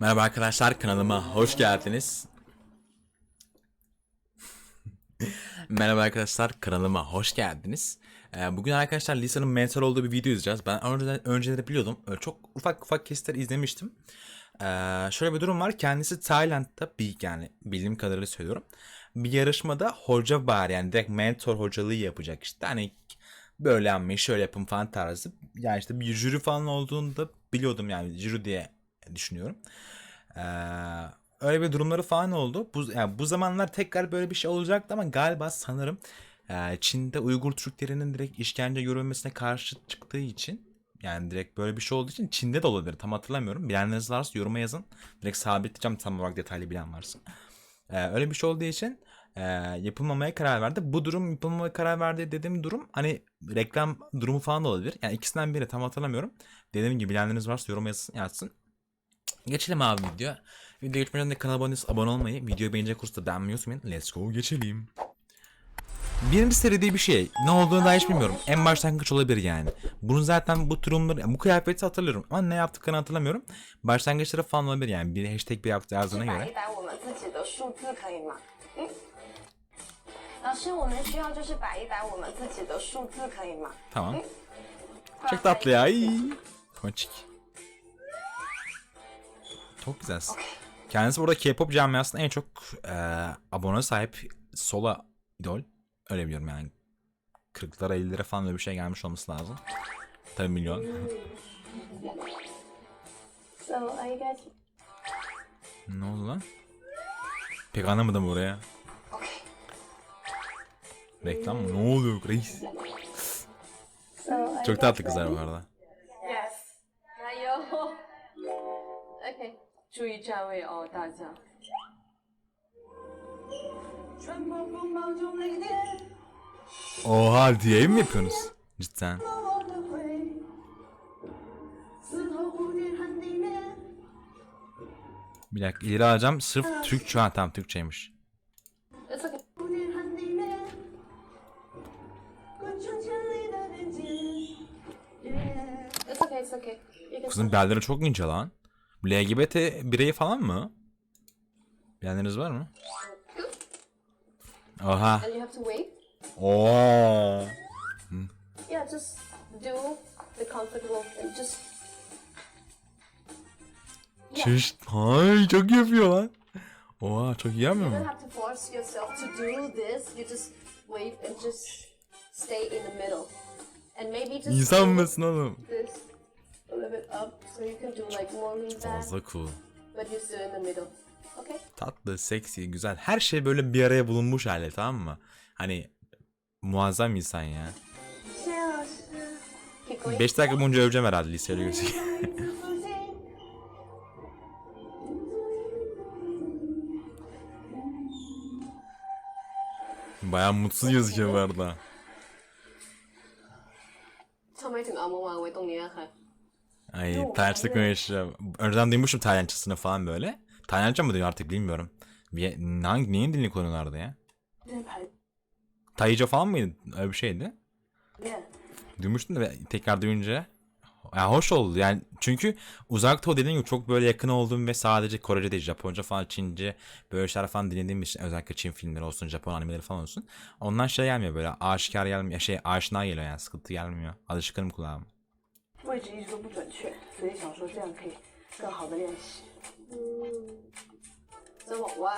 Merhaba arkadaşlar kanalıma hoş geldiniz. Merhaba arkadaşlar kanalıma hoş geldiniz. Ee, bugün arkadaşlar Lisa'nın mentor olduğu bir video izleyeceğiz. Ben önceden, önceleri biliyordum. Çok ufak ufak kesitler izlemiştim. Ee, şöyle bir durum var. Kendisi Tayland'da bir yani bildiğim kadarıyla söylüyorum. Bir yarışmada hoca var yani direkt mentor hocalığı yapacak işte. Hani böyle yapmayın şöyle yapın falan tarzı. Yani işte bir jüri falan olduğunu da biliyordum yani jüri diye düşünüyorum. Ee, öyle bir durumları falan oldu. Bu, yani bu zamanlar tekrar böyle bir şey olacaktı ama galiba sanırım e, Çin'de Uygur Türklerinin direkt işkence görülmesine karşı çıktığı için yani direkt böyle bir şey olduğu için Çin'de de olabilir. Tam hatırlamıyorum. Bilenleriniz varsa yoruma yazın. Direkt sabitleyeceğim tam olarak detaylı bilen varsa. Ee, öyle bir şey olduğu için e, yapılmamaya karar verdi. Bu durum yapılmamaya karar verdi dediğim durum hani reklam durumu falan da olabilir. Yani ikisinden biri tam hatırlamıyorum. Dediğim gibi bilenleriniz varsa yoruma yazsın. yazsın. Geçelim abi video. Video geçmeden önce kanala abone, abone olmayı, videoyu beğenecek olursa beğenmeyi unutmayın. Let's go geçelim. Birinci seri diye bir şey. Ne olduğunu daha hiç bilmiyorum. En başlangıç olabilir yani. Bunun zaten bu durumları, bu kıyafeti hatırlıyorum ama ne yaptıklarını hatırlamıyorum. Başlangıçları falan olabilir yani. Bir hashtag bir yaptı yazdığına 打 göre.一打我们自己的数字可以吗？嗯，老师，我们需要就是打一打我们自己的数字可以吗？ Tamam. 快 Çok tatlı ya. Ay. Ponçik. Çok güzel. Kendisi burada K-pop camiasında en çok e, abone sahip sola idol. Öyle biliyorum yani. 40'lara 50'lere falan öyle bir şey gelmiş olması lazım. Tabii milyon. So guys ne oldu lan? Pek anlamadım buraya. okay? Reklam mı? Ne oluyor reis? So Çok tatlı kızlar bu arada. 注意站位哦，大家。穿过风暴中雷电， Oha diye mi yapıyorsunuz? Cidden. 我的灰，刺透蝴蝶和地面。 Bir dakika ileri alacağım. Sırf Türkçe. Ha tamam Türkçeymiş. It's okay。蝴蝶和地面，贯穿千里的边界。It's okay, it's okay. You can Kızın belleri çok ince lan. LGBT bireyi falan mı? Bilenleriniz var mı? Oha. And you have to wait. Oo. Yeah, just do the comfortable and just Çeşit. Ay çok yapıyor lan. Oha çok iyi yapmıyor You don't mu? have to force yourself to do this. You just wait and just stay in the middle. And maybe just İnsan mısın oğlum? so you can do like more lean back, Fazla cool. but you're still in the middle. Okay? Tatlı, seksi, güzel. Her şey böyle bir araya bulunmuş hali tamam mı? Hani muazzam insan ya. Keep going. 5 dakika boyunca öveceğim herhalde liseyle gözüküyor. Baya mutsuz gözüküyor bu arada. ทำไมถึงเอามาวางไว้ตรงเนี้ยคะ Ay Yok, terslik mi? Önceden duymuştum Taylançasını falan böyle. Taylanca mı diyor artık bilmiyorum. Bir, hangi, neyin dilini kullanıyorlardı ya? Tayıca falan mıydı? Öyle bir şeydi. Duymuştum da tekrar duyunca yani hoş oldu yani çünkü uzak doğu dediğim gibi çok böyle yakın olduğum ve sadece Korece değil Japonca falan Çince böyle şeyler falan dinlediğim için özellikle Çin filmleri olsun Japon animeleri falan olsun ondan şey gelmiyor böyle aşikar gelmiyor şey aşina geliyor yani sıkıntı gelmiyor alışkınım kulağıma. 位置一直都不准确，所以想说这样可以更好的练习。嗯，จะบอกว่า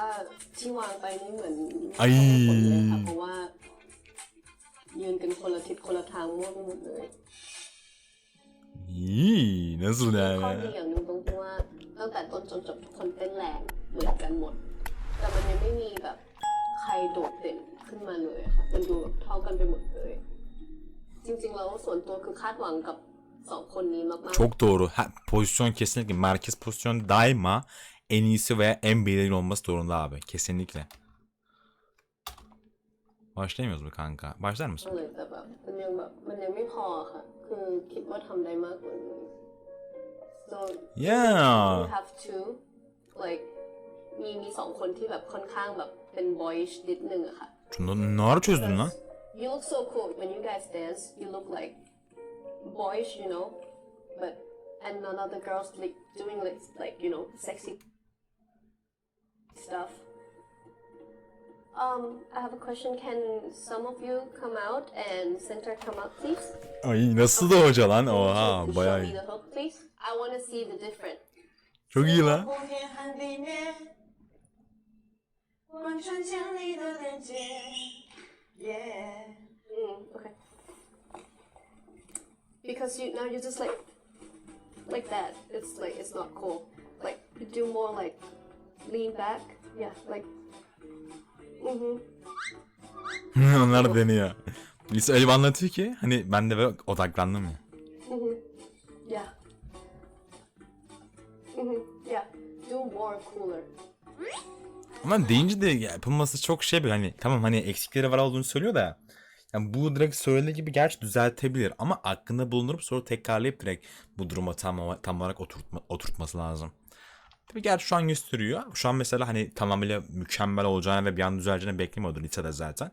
ที่วางไปนี่เหมือน ไอ้ ผลเลยค่ะเพราะว่ายืนกันคนละทิศคนละทางมั่วไปหมดเลย İyi nasıl ข้อ yani? ดีอย่างหนึ่งตรงที่ว่าตั้งแต่ต้นจนจบทุกคนเต้นแรงเหมือนกันหมด แต่มันยังไม่มีแบบใครโดดเด่นขึ้นมาเลยค่ะ มันดูแบบเท่ากันไปหมดเลย จริงๆแล้วส่วนตัวคือคาดหวังกับ สองคนนี้มากๆ Çok doğru. Ha, pozisyon kesinlikle merkez pozisyonu daima en iyisi ve en belirgin olması zorunda abi. Kesinlikle. Başlayamıyoruz mu kanka? Başlar mısın? เลยแต่แบบมันยังแบบมันยังไม่พอค่ะ คือคิดว่าทำได้มากกว่านี้ so Yeah. you have to like มีมีสองคนที่แบบค่อนข้างแบบเป็น boyish นิดนึงอะค่ะ Şunu ne ara çözdün lan? You look so cool when you guys dance. You look like boyish, you know, but and none of the girls like doing like like you know sexy stuff. Um, I have a question. Can some of you come out and center come out, please? Ay nasıl da hoca lan? To Oha show bayağı me iyi. the hook, please. I want to see the difference. Çok iyi lan. 红天寒地面，贯穿千里的连接。Yeah， Mm, okay. Because you now you just like like that. It's like it's not cool. Like you do more like lean back. Yeah, like. Mhm. Onlar deniyor. Lise öyle bir anlatıyor ki hani ben de böyle odaklandım ya. Mhm. Yeah. Mhm. Yeah. Do more cooler. Ama deyince de yapılması çok şey bir hani tamam hani eksikleri var olduğunu söylüyor da yani bu direkt söylediği gibi gerçi düzeltebilir ama aklında bulundurup sonra tekrarlayıp direkt bu duruma tam, tam olarak oturtma, oturtması lazım. Tabii gerçi şu an gösteriyor. Şu an mesela hani tamamıyla mükemmel olacağını ve bir an düzeleceğini beklemiyordu lisede zaten.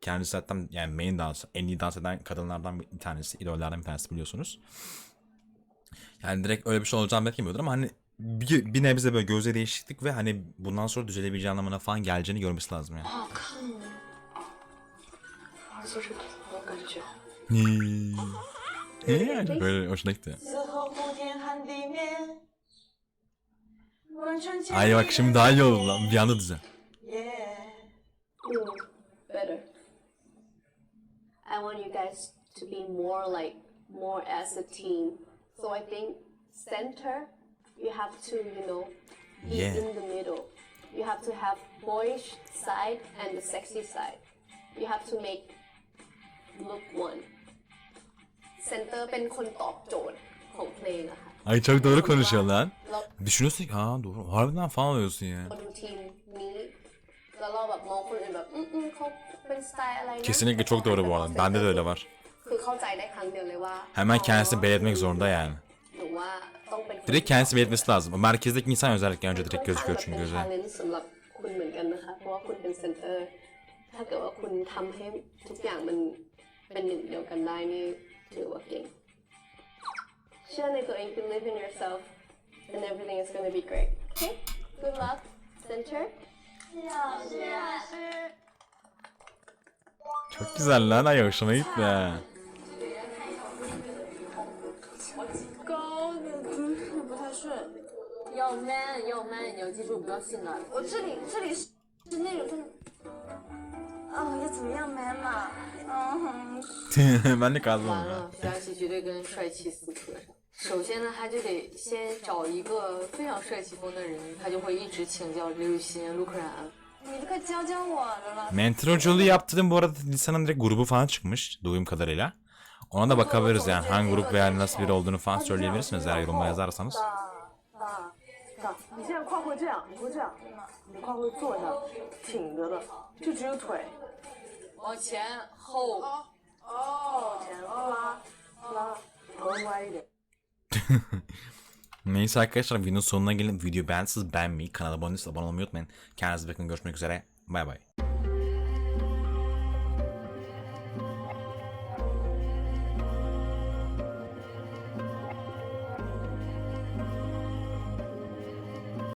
Kendisi zaten yani main dans, en iyi dans eden kadınlardan bir tanesi, idollerden bir tanesi biliyorsunuz. Yani direkt öyle bir şey olacağını beklemiyordur ama hani bir, bir nebze böyle gözle değişiklik ve hani bundan sonra düzelebileceği anlamına falan geleceğini görmesi lazım yani. İyi. İyi yani böyle hoşuna gitti. Ay bak şimdi daha iyi oldu lan bir anda düzen. Better. I want you guys to be more like more as a team. So I think center you have to, you know, be yeah. in the middle. You have to have boyish side and the sexy side. You have to make look one. Center เป็นคนตอบโจทย์ของเพลงอะค่ะ Ay çok doğru konuşuyor lan. เรา Düşünüyorsun ki ha doğru harbiden falan oluyorsun ya. เราดูทีมนี้แล้วเราแบบมองคนอื่นแบบอืมอืมเขาเป็นสไตล์อะไรนะ Kesinlikle çok doğru bu arada. Bende de öyle var. คือเข้าใจได้ครั้งเดียวเลยว่า Hemen kendisini belirtmek zorunda yani. หรือว่าต้องเป็น Direkt kendisi belirtmesi lazım. O merkezdeki insan özellikle önce direkt gözüküyor çünkü เป็น göze. ชาเลนจ์สำหรับคุณเหมือนกันนะคะ เพราะว่าคุณเป็นเซนเตอร์ ถ้าเกิดว่าคุณทำให้ทุกอย่างมัน เป็นหนึ่งเดียวกันได้นี่ถือว่าเก่ง เชื่อในตัวเอง believe in yourself and everything is gonna be great okay good luck center Çok güzel lan ay hoşuma gitti ha. 高的姿势不太顺。要 man 要 man，你要记住不要性感。我这里这里是是那种就是，哦，要怎么样 man 嘛？ 嗯， ben de kaldım 完 orada. 了，佳琪绝对跟帅气死磕上。首先呢，他就得先找一个非常帅气风的人，他就会一直请教刘雨欣、陆可燃。你快教教我的了。 Mentor hoculuğu yaptığım bu arada lisanın direkt grubu falan çıkmış duyduğum kadarıyla. Ona da bakabiliriz yani hangi grup veya nasıl biri olduğunu falan söyleyebilirsiniz eğer yorumlara yazarsanız. 大大，你现在胯会这样，你会这样，你的胯会坐下，挺着的，就只有腿。往前后，哦，前拉拉，头歪一点。 Neyse arkadaşlar videonun sonuna gelin. Video beğendiyseniz beğenmeyi, kanala abone değilseniz abone olmayı unutmayın. Kendinize bakın görüşmek üzere. Bay bay.